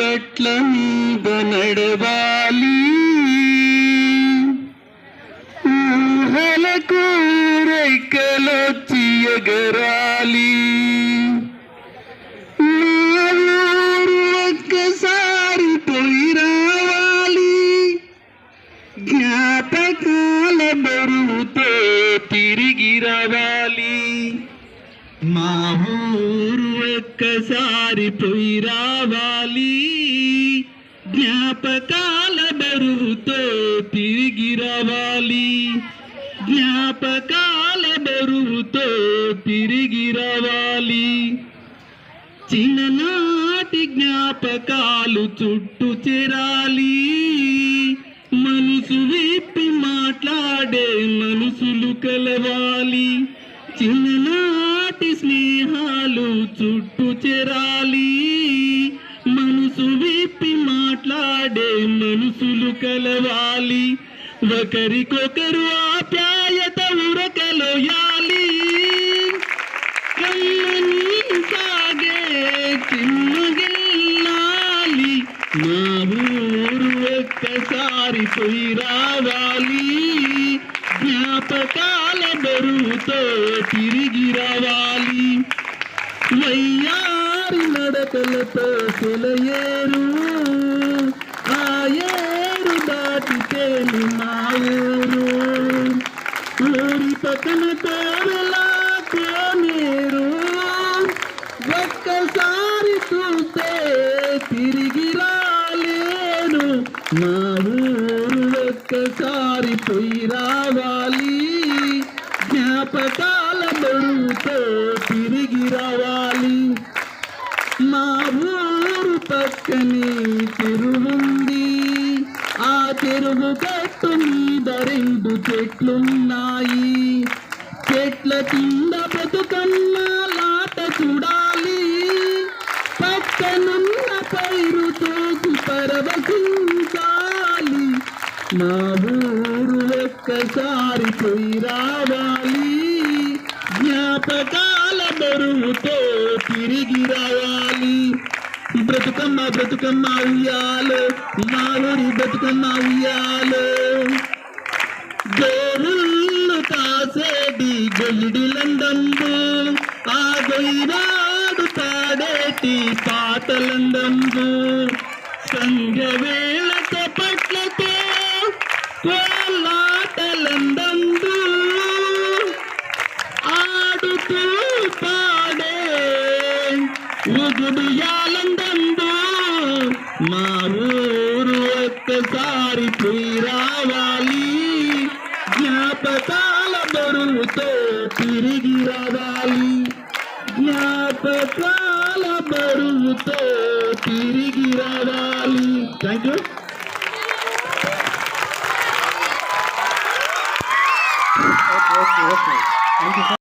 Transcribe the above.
గట్ల మీద నడవాలి. ఊహలకు రెక్కలొచ్చి ఎగరాలి. ఒక్కసారి పోయి రావాలి. జ్ఞాపకాల బరువుతో తిరిగి రావాలి. మా ఊరు ఒక్కసారి పోయి రావాలి. జ్ఞాపకాల బరువుతో తిరిగి రావాలి. జ్ఞాపకాల బరువుతో తిరిగి రావాలి. చిన్ననాటి జ్ఞాపకాలు చుట్టూ చేరాలి. మనసు విప్పి మాట్లాడే మనసులు కలవాలి. చిన్ననాటి స్నేహ చుట్టూ చేరాలి మనసు విప్పి మాట్లాడే మనసులు కలవాలి. ఒకరికొకరు ఆప్యాయత ఉరకలోయాలి కమ్మని సాగే చిమ్మగిల్లాలి మా ఊరు ఒక్కసారి పోయి రావాలి. జ్ఞాపకాల బరువుతో తిరిగి రావాలి. అయ్యారి నడకలతో సెలయేరు ఆ ఏరు దాటితే మా ఊరు. ఊరి పక్కన తోరలా కోనేరు ఒక్కసారి చూస్తే తిరిగి రాలేను. మా ఊరు ఒక్కసారి పోయి రావా. పక్కనే చెరువుంది ఆ తిరుగు గట్టు మీద రెండు చెట్లున్నాయి. చెట్ల కింద బతుకన్న లాట చూడాలి. పక్కనున్న పైరు తోసి పరవశించాలి. నా ఊరు ఒక్కసారి పోయి రావాలి. జ్ఞాపకాల బరువుతో తిరిగి రావాలి. బ్రతుకమ్మ బ్రతుకమ్మ ఉయ్యాలో. మా ఊరి బ్రతుకమ్మ ఉయ్యాలో. గోరుళ్ళు కాసేటి గొయ్యిడిలందంబు ఆ గొయ్యాడు పాడేటి పాటలందంబు సంధ్య వేళ చప్పట్లతో కోలాటలందంబు ఆడుతూ పాడే ఉగుడు యాల తిరిగి రావాలి జ్ఞాపకాల బరువుతో తిరిగి రావాలి thank you okay okay okay thank you